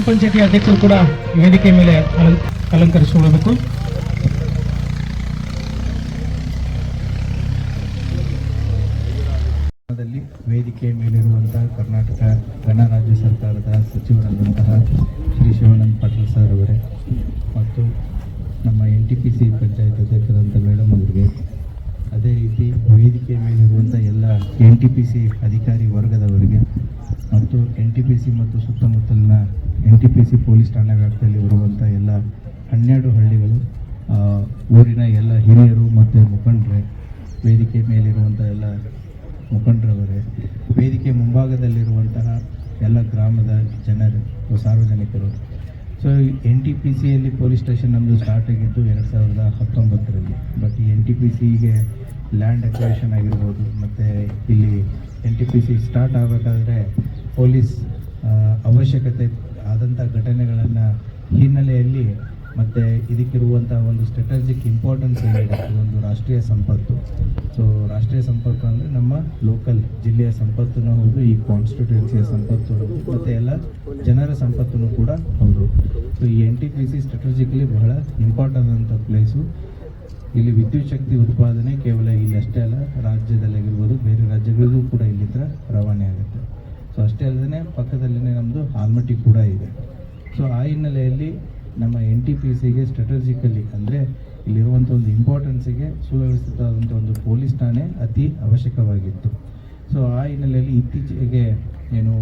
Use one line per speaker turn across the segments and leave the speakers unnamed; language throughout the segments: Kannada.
ಗ್ರಾಮ ಪಂಚಾಯತಿ ಅಧ್ಯಕ್ಷರು ಕೂಡ ವೇದಿಕೆ ಮೇಲೆ ಅಲಂ- ಅಲಂಕರಿಸಿಕೊಳ್ಳಬೇಕು.
ವೇದಿಕೆ ಮೇಲಿರುವಂತಹ ಕರ್ನಾಟಕ ಗಣರಾಜ್ಯ ಸರ್ಕಾರದ ಸಚಿವರಾದಂತಹ ಶ್ರೀ ಶಿವಾನಂದ ಪಾಟೀಲ್ ಸರ್ ಅವರೇ ಮತ್ತು ನಮ್ಮ N T P C panchayat ಅಧ್ಯಕ್ಷರಂತ madam ಅವರಿಗೆ, ಅದೇ ರೀತಿ ವೇದಿಕೆ ಮೇಲಿರುವಂಥ ಎಲ್ಲ ಎನ್ ಟಿ ಪಿ ಸಿ ಅಧಿಕಾರಿ ವರ್ಗದವರಿಗೆ ಮತ್ತು ಎನ್ ಟಿ ಪಿ ಸಿ ಮತ್ತು ಸುತ್ತಮುತ್ತಲಿನ N T P C police ಠಾಣಾ ವ್ಯಾಪ್ತಿಯಲ್ಲಿ ಬರುವಂಥ ಎಲ್ಲ ಹನ್ನೆರಡು ಹಳ್ಳಿಗಳು ಊರಿನ ಎಲ್ಲ ಹಿರಿಯರು ಮತ್ತು ಮುಖಂಡರೇ, ವೇದಿಕೆ ಮೇಲಿರುವಂಥ ಎಲ್ಲ ಮುಖಂಡರವರೇ, ವೇದಿಕೆ ಮುಂಭಾಗದಲ್ಲಿರುವಂತಹ ಎಲ್ಲ ಗ್ರಾಮದ ಜನರು, ಸಾರ್ವಜನಿಕರು. ಸೊ ಎನ್ ಟಿ ಪಿ ಸಿಯಲ್ಲಿ ಪೊಲೀಸ್ ಸ್ಟೇಷನ್ ನಮ್ಮದು ಸ್ಟಾರ್ಟ್ ಆಗಿದ್ದು ಎರಡು ಸಾವಿರದ ಹತ್ತೊಂಬತ್ತರಲ್ಲಿ. ಬಟ್ ಈ ಎನ್ ಟಿ ಪಿ ಸಿಗೆ ಲ್ಯಾಂಡ್ ಅಕ್ವೇಷನ್ ಆಗಿರ್ಬೋದು, ಮತ್ತು ಇಲ್ಲಿ N T P C start ಆಗಬೇಕಾದ್ರೆ ಪೊಲೀಸ್ ಅವಶ್ಯಕತೆ ಆದಂಥ ಘಟನೆಗಳನ್ನು ಹಿನ್ನೆಲೆಯಲ್ಲಿ ಮತ್ತು ಇದಕ್ಕಿರುವಂಥ ಒಂದು ಸ್ಟ್ರಾಟಜಿಕ್ ಇಂಪಾರ್ಟೆನ್ಸ್ ಏನಿದೆ, ಒಂದು ರಾಷ್ಟ್ರೀಯ ಸಂಪತ್ತು. ಸೊ ರಾಷ್ಟ್ರೀಯ ಸಂಪತ್ತು ಅಂದರೆ ನಮ್ಮ ಲೋಕಲ್ ಜಿಲ್ಲೆಯ ಸಂಪತ್ತೂ ಹೌದು, ಈ ಕಾನ್ಸ್ಟಿಟ್ಯೂನ್ಸಿಯ ಸಂಪತ್ತು ಹೌದು, ಮತ್ತು ಎಲ್ಲ ಜನರ ಸಂಪತ್ತೂ ಕೂಡ ಹೌದು. ಸೊ ಈ N T P C strategically ಬಹಳ ಇಂಪಾರ್ಟೆಂಟ್ ಅಂತ ಪ್ಲೇಸು ಇಲ್ಲಿ ವಿದ್ಯುತ್ ಶಕ್ತಿ ಉತ್ಪಾದನೆ ಕೇವಲ ಇಲ್ಲಿ ಅಷ್ಟೇ ಅಲ್ಲ, ರಾಜ್ಯದಲ್ಲಾಗಿರ್ಬೋದು, ಬೇರೆ ರಾಜ್ಯಗಳಿಗೂ ಕೂಡ ಇಲ್ಲಿಂದ ರವಾನೆ ಆಗುತ್ತೆ. ಸೊ ಅಷ್ಟೇ ಅಲ್ಲದೆ ಪಕ್ಕದಲ್ಲೇ ನಮ್ಮದು ಆಲ್ಮಟ್ಟಿ ಕೂಡ ಇದೆ. ಸೊ ಆ ಹಿನ್ನೆಲೆಯಲ್ಲಿ ನಮ್ಮ ಎನ್ ಟಿ ಪಿ ಸಿಗೆ ಸ್ಟ್ರಾಟಜಿಕಲಿ ಅಂದರೆ ಇಲ್ಲಿರುವಂಥ ಒಂದು ಇಂಪಾರ್ಟೆನ್ಸಿಗೆ ಸುವ್ಯವಸ್ಥಿತವಾದಂಥ ಒಂದು ಪೊಲೀಸ್ ಠಾಣೆ ಅತಿ ಅವಶ್ಯಕವಾಗಿತ್ತು. ಸೊ ಆ ಹಿನ್ನೆಲೆಯಲ್ಲಿ ಇತ್ತೀಚೆಗೆ ಏನು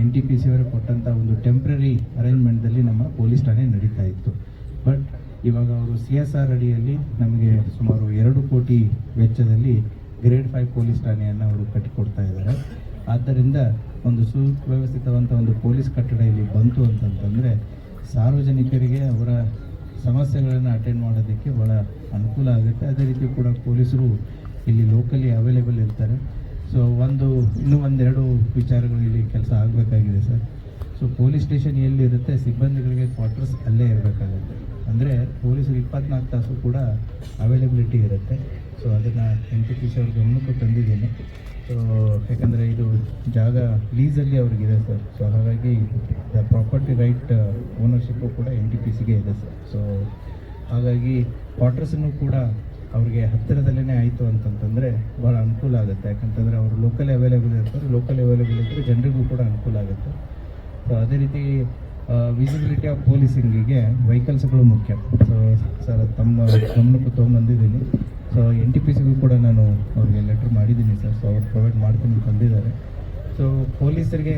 ಎನ್ ಟಿ ಪಿ ಸಿ ಕೊಟ್ಟಂಥ ಒಂದು ಟೆಂಪ್ರರಿ ಅರೇಂಜ್ಮೆಂಟ್ದಲ್ಲಿ ನಮ್ಮ ಪೊಲೀಸ್ ಠಾಣೆ ನಡೀತಾ ಇತ್ತು. ಬಟ್ ಇವಾಗ ಅವರು ಸಿ ಎಸ್ ಆರ್ ಅಡಿಯಲ್ಲಿ ನಮಗೆ ಸುಮಾರು ಎರಡು ಕೋಟಿ ವೆಚ್ಚದಲ್ಲಿ ಗ್ರೇಡ್ ಫೈವ್ ಪೊಲೀಸ್ ಠಾಣೆಯನ್ನು ಅವರು ಕಟ್ಟಿಕೊಡ್ತಾ ಇದ್ದಾರೆ. ಆದ್ದರಿಂದ ಒಂದು ಸುವ್ಯವಸ್ಥಿತವಂಥ ಒಂದು ಪೊಲೀಸ್ ಕಟ್ಟಡ ಇಲ್ಲಿ ಬಂತು ಅಂತಂತಂದರೆ ಸಾರ್ವಜನಿಕರಿಗೆ ಅವರ ಸಮಸ್ಯೆಗಳನ್ನು ಅಟೆಂಡ್ ಮಾಡೋದಕ್ಕೆ ಭಾಳ ಅನುಕೂಲ ಆಗುತ್ತೆ. ಅದೇ ರೀತಿ ಕೂಡ ಪೊಲೀಸರು ಇಲ್ಲಿ ಲೋಕಲಿ ಅವೈಲೇಬಲ್ ಇರ್ತಾರೆ. ಸೊ ಒಂದು, ಇನ್ನೂ ಒಂದೆರಡು ವಿಚಾರಗಳು ಇಲ್ಲಿ ಕೆಲಸ ಆಗಬೇಕಾಗಿದೆ ಸರ್. ಸೊ ಪೊಲೀಸ್ ಸ್ಟೇಷನ್ ಎಲ್ಲಿರುತ್ತೆ? ಸಿಬ್ಬಂದಿಗಳಿಗೆ ಕ್ವಾರ್ಟರ್ಸ್ ಅಲ್ಲೇ ಇರಬೇಕಾಗುತ್ತೆ. ಅಂದರೆ ಪೊಲೀಸರು ಇಪ್ಪತ್ನಾಲ್ಕು ತಾಸು ಕೂಡ ಅವೈಲೇಬಿಲಿಟಿ ಇರುತ್ತೆ. ಸೊ ಅದನ್ನು ಎನ್ ಟಿ ಪಿ ಗಮನಕ್ಕೂ ತಂದಿದ್ದೀನಿ. ಸೊ ಯಾಕಂದರೆ ಇದು ಜಾಗ ಲೀಸಲ್ಲಿ ಅವ್ರಿಗಿದೆ ಸರ್ ಸೊ ಹಾಗಾಗಿ ದ ಪ್ರಾಪರ್ಟಿ ರೈಟ್ ಓನರ್ಶಿಪ್ಪು ಕೂಡ ಎನ್ ಟಿ ಪಿ ಸಿಗೆ ಇದೆ ಸರ್ ಸೊ ಹಾಗಾಗಿ ಕ್ವಾರ್ಟರ್ಸನ್ನು ಕೂಡ ಅವ್ರಿಗೆ ಹತ್ತಿರದಲ್ಲೇ ಆಯಿತು ಅಂತಂತಂದರೆ ಭಾಳ ಅನುಕೂಲ ಆಗುತ್ತೆ. ಯಾಕಂತಂದರೆ ಅವರು ಲೋಕಲ್ ಅವೈಲೇಬಲ್ ಇರ್ತಾರೆ. ಲೋಕಲ್ ಅವೈಲೇಬಲ್ ಇದ್ದರೆ ಜನರಿಗೂ ಕೂಡ ಅನುಕೂಲ ಆಗುತ್ತೆ. ಸೊ ಅದೇ ರೀತಿ ವಿಸಿಬಿಲಿಟಿ ಆಫ್ ಪೊಲೀಸಿಂಗಿಗೆ ವೆಹಿಕಲ್ಸ್ಗಳು ಮುಖ್ಯ. ಸೊ ಸರ್ ತಮ್ಮ ಗಮನಕ್ಕೂ ತೊಗೊಂಬಂದಿದ್ದೀನಿ ಎನ್ ಟಿ ಪಿ ಸಿಗೂ ಕೂಡ ನಾನು ಅವ್ರಿಗೆ ಲೆಟ್ರ್ ಮಾಡಿದ್ದೀನಿ ಸರ್ ಸೊ ಅವ್ರು ಪ್ರೊವೈಡ್ ಮಾಡ್ತೀನಿ ತಂದಿದ್ದಾರೆ. ಸೊ ಪೊಲೀಸರಿಗೆ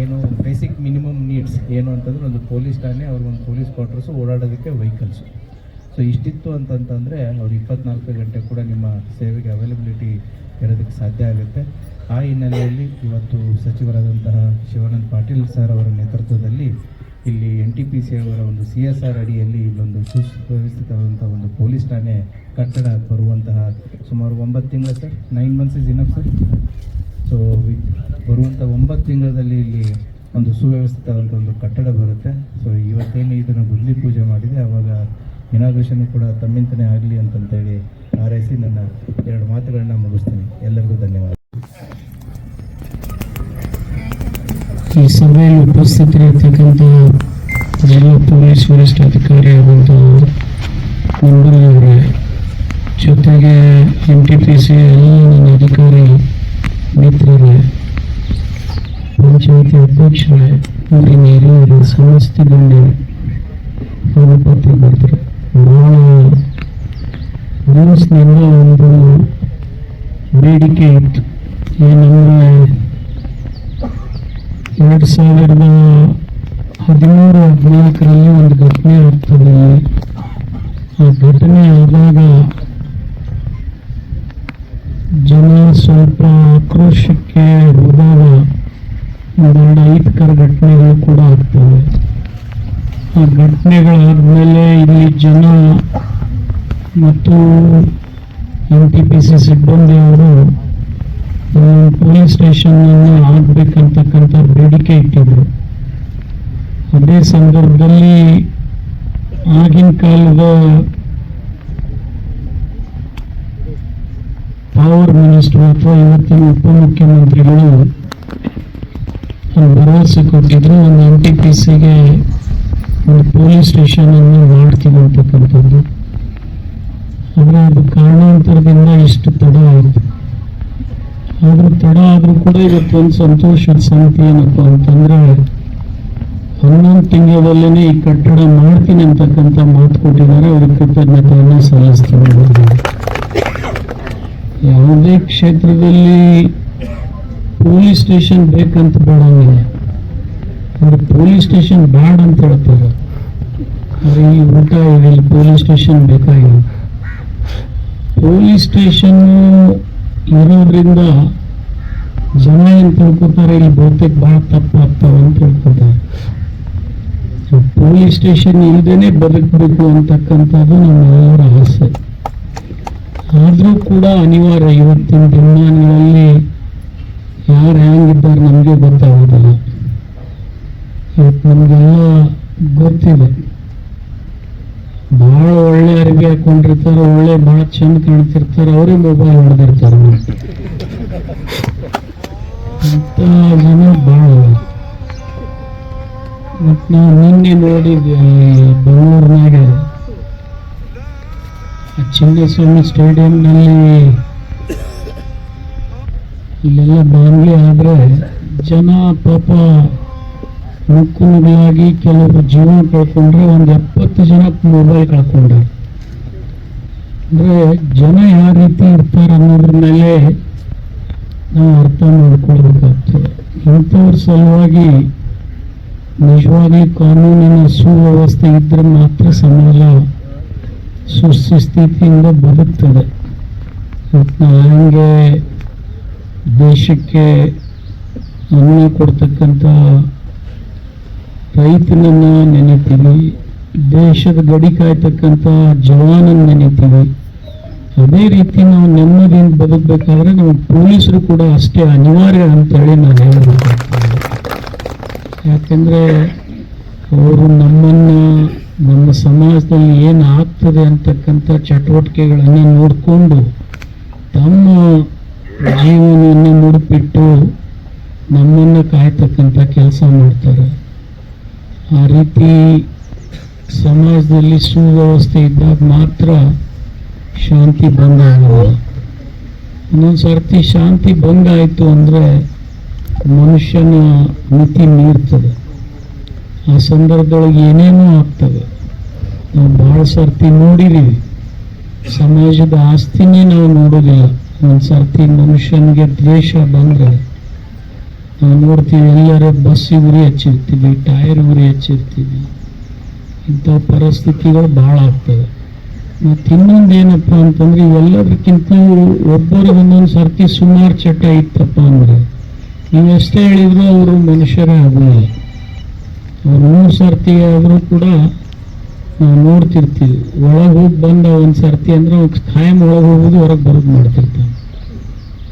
ಏನು ಬೇಸಿಕ್ ಮಿನಿಮಮ್ ನೀಡ್ಸ್ ಏನು ಅಂತಂದ್ರೆ ಒಂದು ಪೊಲೀಸ್ ಠಾಣೆ ಅವ್ರಿಗೊಂದು ಪೊಲೀಸ್ ಕ್ವಾರ್ಟರ್ಸು ಓಡಾಡೋದಕ್ಕೆ ವೆಹಿಕಲ್ಸು ಸೊ ಇಷ್ಟಿತ್ತು ಅಂತಂತಂದರೆ ಅವ್ರು ಇಪ್ಪತ್ನಾಲ್ಕು ಗಂಟೆ ಕೂಡ ನಿಮ್ಮ ಸೇವೆಗೆ ಅವೈಲಬಿಲಿಟಿ ಇರೋದಕ್ಕೆ ಸಾಧ್ಯ ಆಗುತ್ತೆ. ಆ ಹಿನ್ನೆಲೆಯಲ್ಲಿ ಇವತ್ತು ಸಚಿವರಾದಂತಹ ಶಿವಾನಂದ ಪಾಟೀಲ್ ಸರ್ ಅವರ ನೇತೃತ್ವದಲ್ಲಿ ಇಲ್ಲಿ ಎನ್ ಟಿ ಪಿ ಸಿ ಅವರ ಒಂದು ಸಿ ಎಸ್ ಆರ್ ಅಡಿಯಲ್ಲಿ ಇಲ್ಲೊಂದು ಸುವ್ಯವಸ್ಥಿತವಾದಂಥ ಒಂದು ಪೊಲೀಸ್ ಠಾಣೆ ಕಟ್ಟಡ ಬರುವಂತಹ ಸುಮಾರು ಒಂಬತ್ತು ತಿಂಗಳ sir nine months is enough sir so ಬರುವಂಥ ಒಂಬತ್ತು ತಿಂಗಳಲ್ಲಿ ಇಲ್ಲಿ ಒಂದು ಸುವ್ಯವಸ್ಥಿತವಾದಂಥ ಒಂದು ಕಟ್ಟಡ ಬರುತ್ತೆ. ಸೊ ಇವತ್ತೇನು ಇದನ್ನು ಗುದ್ಲಿ ಪೂಜೆ ಮಾಡಿದೆ, ಅವಾಗ ಇನಾಗ್ರೇಷನ್ ಕೂಡ ತಮ್ಮಿಂತನೇ ಆಗಲಿ ಅಂತಂತೇಳಿ ಹಾರೈಸಿ ನನ್ನ ಎರಡು ಮಾತುಗಳನ್ನ ಮುಗಿಸ್ತೀನಿ. ಎಲ್ಲರಿಗೂ ಧನ್ಯವಾದ.
ಈ ಸಭೆಯಲ್ಲಿ ಉಪಸ್ಥಿತರಿರ್ತಕ್ಕಂಥ ಜಿಲ್ಲಾ ಪೊಲೀಸ್ ವರಿಷ್ಠಾಧಿಕಾರಿ ಆದಂಥ ಅವರೇ. ಜೊತೆಗೆ ಎಂ ಟಿ ಪಿ ಸಿ ಎಲ್ಲ ನನ್ನ ಅಧಿಕಾರಿ ಮಿತ್ರರೇ, ಪಂಚಾಯತಿ ಅಧ್ಯಕ್ಷರೇ ಊರಿನ ಹಿರಿಯರು ಸಮಸ್ತ ಗಣ್ಯರು ಹಾಗೂ ಬರ್ತಾರೆ. ಭಾಳ ಮನಸ್ಸಿನಿಂದ ಒಂದು ಬೇಡಿಕೆ ಇತ್ತು. ಏನಂದರೆ ಎರಡು ಸಾವಿರದ ಹದಿಮೂರು, ಹದಿನಾಲ್ಕರಲ್ಲಿ ಒಂದು ಘಟನೆ ಆಗ್ತದೆ. ಆ ಘಟನೆ ಆದಾಗ ಜನ ಸ್ವಲ್ಪ ಆಕ್ರೋಶಕ್ಕೆ ಹೋದಾಗ ಒಂದೆರಡು ಅಹಿತಕರ ಘಟನೆಗಳು ಕೂಡ ಆಗ್ತವೆ. ಆ ಘಟನೆಗಳಾದ್ಮೇಲೆ ಇಲ್ಲಿ ಜನ ಮತ್ತು ಎನ್ ಟಿ ಪಿ ಸಿ ಸಿಬ್ಬಂದಿಯವರು ಪೊಲೀಸ್ ಸ್ಟೇಷನ್ ಆಗ್ಬೇಕಂತಕ್ಕಂಥ ಬೇಡಿಕೆ ಇಟ್ಟಿದ್ರು. ಅದೇ ಸಂದರ್ಭದಲ್ಲಿ ಆಗಿನ ಕಾಲದ ಪವರ್ ಮಿನಿಸ್ಟರ್ ಅಥವಾ ಇವತ್ತಿನ ಉಪಮುಖ್ಯಮಂತ್ರಿಗಳು ಭರವಸೆ ಕೊಟ್ಟಿದ್ರು, ಒಂದು ಎನ್ ಟಿ ಪಿ ಸಿಗೆ ಒಂದು ಪೊಲೀಸ್ ಸ್ಟೇಷನ್ ಅನ್ನು ಮಾಡ್ತೀವಿ ಅಂತಕ್ಕಂಥದ್ದು. ಆದರೆ ಅದು ಕಾರಣಾಂತರದಿಂದ ಇಷ್ಟು ತಡ ಆಯಿತು ಆದ್ರೂ ತಡ ಆದರೂ ಕೂಡ ಇವತ್ತೊಂದು ಸಂತೋಷದ ಸಂಗತಿ ಏನಪ್ಪ ಅಂತಂದ್ರೆ ಹನ್ನೊಂದು ತಿಂಗಳಲ್ಲೇ ಈ ಕಟ್ಟಡ ಮಾಡ್ತೀನಿ ಅಂತಕ್ಕಂಥ ಮಾತು ಕೊಟ್ಟಿದ್ದಾರೆ. ಅವ್ರಿಗೆ ಕೃತಜ್ಞತೆಯನ್ನು ಸಲ್ಲಿಸ್ತೀನಿ. ಯಾವುದೇ ಕ್ಷೇತ್ರದಲ್ಲಿ ಪೊಲೀಸ್ ಸ್ಟೇಷನ್ ಬೇಕಂತ ಬೇಡಂಗಿಲ್ಲ ಅವ್ರು ಪೊಲೀಸ್ ಸ್ಟೇಷನ್ ಬ್ಯಾಡ್ ಅಂತ ಹೇಳ್ತಾರೆ. ಆದರೆ ಈ ಊಟ ಇಲ್ಲಿ ಪೊಲೀಸ್ ಸ್ಟೇಷನ್ ಬೇಕಾಗಿಲ್ಲ ಪೊಲೀಸ್ ಸ್ಟೇಷನ್ ಇರೋದ್ರಿಂದ ಜನ ಏನ್ ತಿಳ್ಕೊತಾರೆ, ಇಲ್ಲಿ ಬಹುತೇಕ ಬಹಳ ತಪ್ಪಾಗ್ತಾವ ಅಂತ ತಿಳ್ಕೊತಾರೆ. ಪೊಲೀಸ್ ಸ್ಟೇಷನ್ ಇಲ್ದೇನೆ ಬದುಕಬೇಕು ಅಂತಕ್ಕಂಥದ್ದು ನಮ್ಮೆಲ್ಲರ ಆಸೆ. ಆದರೂ ಕೂಡ ಅನಿವಾರ್ಯ ಇವತ್ತಿನ ದಿನಮಾನಗಳಲ್ಲಿ ಯಾರು ಹೆಂಗಿದ್ದಾರೆ ನಮಗೆ ಗೊತ್ತಾಗೋದಿಲ್ಲ. ಇವತ್ತು ನಮಗೆಲ್ಲ ಗೊತ್ತಿದೆ. ಬಹಳ ಒಳ್ಳೆ ಅರಿವಿ ಹಾಕೊಂಡಿರ್ತಾರ, ಒಳ್ಳೆ ಬಹಳ ಚಂದ ಕಾಣ್ತಿರ್ತಾರ, ಅವರೇ ಮೊಬೈಲ್ ಹೊಡೆದಿರ್ತಾರ ಅಂತ ಜನ ಬಹಳ. ಮತ್ ನಾವು ನಿನ್ನೆ ನೋಡಿದ್ವಿ ಬೆಂಗಳೂರಿನಾಗ. ಚಿನ್ನಸ್ವಾಮಿ ಸ್ಟೇಡಿಯಂನಲ್ಲಿ ಇಲ್ಲೆಲ್ಲ ಬಾಂಗ್ಲಿ ಆದ್ರೆ ಜನ ಪಾಪ ನುಗ್ಲಾಗಿ ಕೆಲವರು ಜೀವನ ಕಳ್ಕೊಂಡ್ರೆ ಒಂದು ಎಪ್ಪತ್ತು ಜನ ಮೊಬೈಲ್ ಕಳ್ಕೊಂಡ್ರೆ. ಅಂದರೆ ಜನ ಯಾವ ರೀತಿ ಇರ್ತಾರೆ ಅನ್ನೋದ್ರ ಮೇಲೆ ನಾವು ಅರ್ಥ ಮಾಡ್ಕೊಳ್ಬೇಕಾಗ್ತದೆ. ಇಂಥವ್ರ ಸಲುವಾಗಿ ನಿಜವಾಗಿ ಕಾನೂನಿನ ಸುವ್ಯವಸ್ಥೆ ಇದ್ದರೆ ಮಾತ್ರ ಸಮಾಜ ಸುಸ್ಥಿತಿಯಿಂದ ಬದುಕ್ತದೆ. ಹಂಗೆ ದೇಶಕ್ಕೆ ಅನ್ನ ಕೊಡ್ತಕ್ಕಂಥ ರೈತನನ್ನ ನೆನೆತೀವಿ, ದೇಶದ ಗಡಿ ಕಾಯ್ತಕ್ಕಂಥ ಜವಾನನ್ನ ನೆನೆತೀವಿ. ಅದೇ ರೀತಿ ನಾವು ನೆಮ್ಮದಿಯಿಂದ ಬದುಕಬೇಕಾದ್ರೆ ನಮ್ಮ ಪೊಲೀಸರು ಕೂಡ ಅಷ್ಟೇ ಅನಿವಾರ್ಯ ಅಂತೇಳಿ ನಾನು ಹೇಳಬೇಕಾಗ್ತದೆ ಯಾಕೆಂದ್ರೆ ಅವರು ನಮ್ಮನ್ನ, ನಮ್ಮ ಸಮಾಜದಲ್ಲಿ ಏನು ಆಗ್ತದೆ ಅಂತಕ್ಕಂಥ ಚಟುವಟಿಕೆಗಳನ್ನ ನೋಡಿಕೊಂಡು ತಮ್ಮ ಜೀವನವನ್ನು ಮುಡುಪಿಟ್ಟು ನಮ್ಮನ್ನ ಕಾಯ್ತಕ್ಕಂಥ ಕೆಲಸ ಮಾಡ್ತಾರೆ. ಆ ರೀತಿ ಸಮಾಜದಲ್ಲಿ ಸುವ್ಯವಸ್ಥೆ ಇದ್ದಾಗ ಮಾತ್ರ ಶಾಂತಿ ಭಂಗ ಆಗಲ್ಲ ಇನ್ನೊಂದು ಸರ್ತಿ ಶಾಂತಿ ಭಂಗ ಆಯಿತು ಅಂದರೆ ಮನುಷ್ಯನ ಮಿತಿ ಮೀರ್ತದೆ. ಆ ಸಂದರ್ಭದೊಳಗೆ ಏನೇನೋ ಆಗ್ತವೆ ನಾವು ಭಾಳ ಸರ್ತಿ ನೋಡಿದೀವಿ. ಸಮಾಜದ ಆಸ್ತಿನೇ ನಾವು ನೋಡೋದಿಲ್ಲ. ಒಂದು ಸರ್ತಿ ಮನುಷ್ಯನಿಗೆ ದ್ವೇಷ ಬಂದ್ರೆ ನೋಡ್ತೀವಿ, ಎಲ್ಲರ ಬಸ್ಸಿಗೆ ಉರಿ ಹಚ್ಚಿರ್ತೀವಿ ಟೈರ್ ಉರಿ ಹಚ್ಚಿರ್ತೀವಿ ಇಂಥ ಪರಿಸ್ಥಿತಿಗಳು ಭಾಳ ಆಗ್ತದೆ ಮತ್ತು ಇನ್ನೊಂದು ಏನಪ್ಪ ಅಂತಂದ್ರೆ, ಇವೆಲ್ಲದಕ್ಕಿಂತ ಒಬ್ಬರಿಗೆ ಒಂದೊಂದು ಸರ್ತಿ ಸುಮಾರು ಚಟ ಇತ್ತಪ್ಪ ಅಂದ್ರೆ, ನೀವು ಎಷ್ಟೇ ಹೇಳಿದ್ರು ಅವರು ಮನುಷ್ಯರೇ ಆಗೋಲ್ಲ ಅವ್ರು ಮೂರು ಸರ್ತಿ ಆದರೂ ಕೂಡ ನಾವು ನೋಡ್ತಿರ್ತೀವಿ. ಒಳಗೆ ಹೋಗಿ ಬಂದ ಒಂದು ಸರ್ತಿ ಅಂದ್ರೆ ಖಾಯಂ ಒಳಗೆ ಹೋಗೋದು ಹೊರಗೆ ಬರೋದು ಮಾಡ್ತಿರ್ತಾನೆ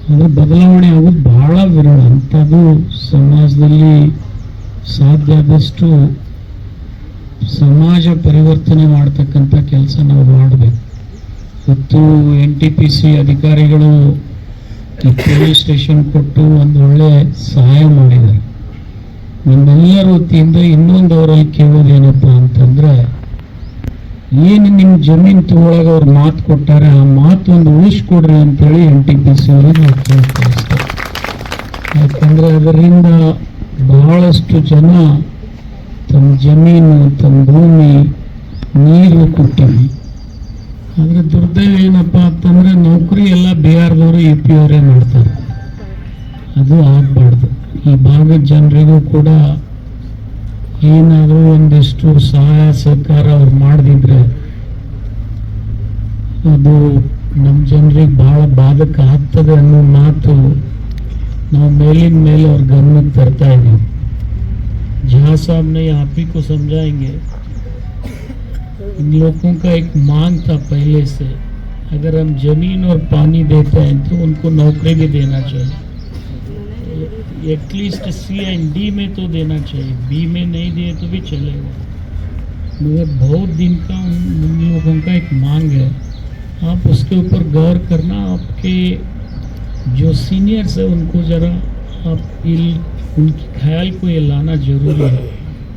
ಅದ್ರ ಬದಲಾವಣೆ ಆಗೋದು ಬಹಳ ವಿರಳ. ಅಂಥದ್ದು ಸಮಾಜದಲ್ಲಿ ಸಾಧ್ಯ ಆದಷ್ಟು ಸಮಾಜ ಪರಿವರ್ತನೆ ಮಾಡ್ತಕ್ಕಂಥ ಕೆಲಸ ನಾವು ಮಾಡಬೇಕು. ಇವತ್ತು ಎನ್ ಟಿ ಪಿ ಸಿ ಅಧಿಕಾರಿಗಳು ಪೊಲೀಸ್ ಸ್ಟೇಷನ್ ಕೊಟ್ಟು ಒಂದು ಒಳ್ಳೆ ಸಹಾಯ ಮಾಡಿದ್ದಾರೆ. ನಿಮ್ಮೆಲ್ಲರ ವತಿಯಿಂದ ಇನ್ನೊಂದು ಅವರಲ್ಲಿ ಕೇಳೋದೇನಪ್ಪ ಅಂತಂದ್ರೆ ಏನು ನಿಮ್ಮ ಜಮೀನು ತಗೊಳಗ ಅವ್ರು ಮಾತು ಕೊಟ್ಟಾರೆ, ಆ ಮಾತು ಒಂದು ಉಳಿಸ್ಕೊಡ್ರಿ ಅಂತೇಳಿ ಎನ್ ಟಿ ಪಿ ಸಿ ಅವರಿಗೆ ಕೇಳ್ಕೊಳ್ತೇವೆ ಯಾಕಂದ್ರೆ ಅದರಿಂದ ಬಹಳಷ್ಟು ಜನ ತಮ್ಮ ಜಮೀನು ತಮ್ಮ ಭೂಮಿ, ನೀರು ಕೊಟ್ಟಿವಿ ಆದರೆ ದುರ್ದೈವ ಏನಪ್ಪ ಅಂತಂದ್ರೆ ನೌಕರಿ ಎಲ್ಲ ಬಿಹಾರದವರು ಯು ಪಿ ಅವರೇ ಮಾಡ್ತಾರೆ. ಅದು ಆಗ್ಬಾರ್ದು. ಈ ಭಾಗದ ಜನರಿಗೂ ಕೂಡ ಏನಾದರೂ ಒಂದಿಷ್ಟು ಸಹಾಯ, ಸಹಕಾರ ಅವ್ರು ಮಾಡದಿದ್ರೆ ಬಾಧಕ ಆಗ್ತದೆ ಅನ್ನೋ ಮಾತು ನಾವು ಮೇಲಿನ ಮೇಲೆ ಅವ್ರ ಗಮನಕ್ಕೆ ತರ್ತಾ ಇದೀವಿ जहाँ साहब ने आप ही को समझाएंगे इन लोगों का एक मांग था पहले से अगर हम जमीन और पानी देते हैं तो उनको नौकरी भी देना चाहिए एटलीस्ट सी एंड डी में तो देना चाहिए बी में नहीं दिए तो भी चलेगा मगर बहुत दिन का उन, उन लोगों का एक मांग है आप उसके ऊपर गौर करना, आपके जो सीनियर्स हैं, उनको ज़रा आप उनके ख्याल को ये लाना ज़रूरी है।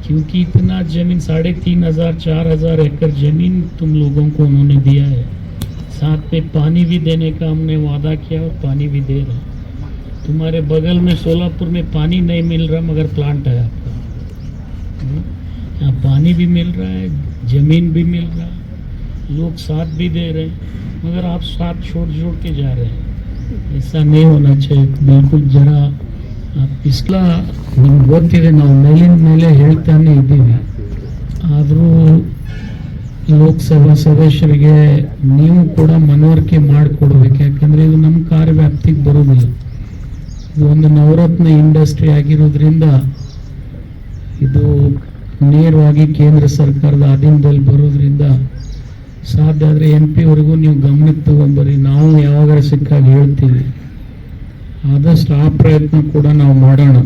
क्योंकि इतना ज़मीन, साढ़े तीन हज़ार, चार हज़ार एकड़ ज़मीन तुम लोगों को उन्होंने दिया है। साथ में पानी भी देने का हमने वादा किया और पानी भी दे रहे तुम्हारे बगल में सोलापुर में पानी नहीं मिल रहा, मगर प्लांट है आपका। हम्म? यहाँ पानी भी मिल रहा है, ज़मीन भी मिल रहा है। लोग साथ भी दे रहे हैं मगर आप साथ छोड़ छोड़ के जा रहे हैं ऐसा नहीं होना चाहिए बिल्कुल जरा ಇಸ್ಲ ನಿಮ್ಗೆ ಗೊತ್ತಿದೆ ನಾವು ಮೇಲಿನ ಮೇಲೆ ಹೇಳ್ತಾನೆ ಇದ್ದೀವಿ ಆದರೂ ಲೋಕಸಭಾ ಸದಸ್ಯರಿಗೆ ನೀವು ಕೂಡ ಮನವರಿಕೆ ಮಾಡಿಕೊಡ್ಬೇಕು ಯಾಕಂದರೆ ಇದು ನಮ್ಮ ಕಾರ್ಯವ್ಯಾಪ್ತಿಗೆ ಬರೋದಿಲ್ಲ ಇದು ಒಂದು ನವರತ್ನ ಇಂಡಸ್ಟ್ರಿ ಆಗಿರೋದ್ರಿಂದ ಇದು ನೇರವಾಗಿ ಕೇಂದ್ರ ಸರ್ಕಾರದ ಅಧೀನದಲ್ಲಿ ಬರೋದ್ರಿಂದ ಸಾಧ್ಯ ಆದರೆ ಎಂ ಪಿವರೆಗೂ ನೀವು ಗಮನಕ್ಕೆ ತಗೊಂಬರ್ರಿ ನಾವು ಯಾವಾಗಾರ ಸಿಕ್ಕಾಗ ಹೇಳ್ತೀವಿ ಆದಷ್ಟು ಆ ಪ್ರಯತ್ನ ಕೂಡ ನಾವು ಮಾಡೋಣ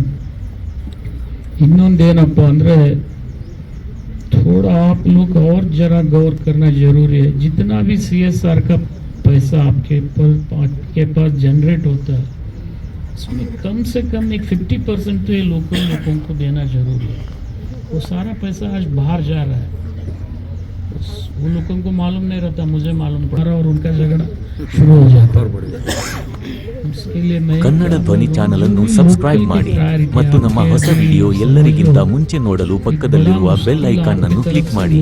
ಇನ್ನೊಂದೇನಪ್ಪ ಅಂದರೆ थोड़ा आप लोग और जरा गौर करना जरूरी है जितना भी सी एस आर का पैसा आपके पर आपके पास जनरेट होता है उसमें कम से कम एक फिफ्टी परसेंट तो ये लोकल लोगों को देना जरूरी है वो सारा पैसा आज बाहर जा रहा है उस- वो लोगों को मालूम नहीं रहता मुझे मालूम पड़ा और उनका झगड़ा शुरू हो जाता है उसके लिए मैं
ಕನ್ನಡ ಧ್ವನಿ ಚಾನಲ್ ಅನ್ನು ಸಬ್ಸ್ಕ್ರೈಬ್ ಮಾಡಿ ಮತ್ತು ನಮ್ಮ ಹೊಸ ವಿಡಿಯೋ ಎಲ್ಲರಿಗಿಂತ ಮುಂಚೆ ನೋಡಲು ಪಕ್ಕದಲ್ಲಿರುವ ಬೆಲ್ ಐಕಾನ್ ಅನ್ನು ಕ್ಲಿಕ್ ಮಾಡಿ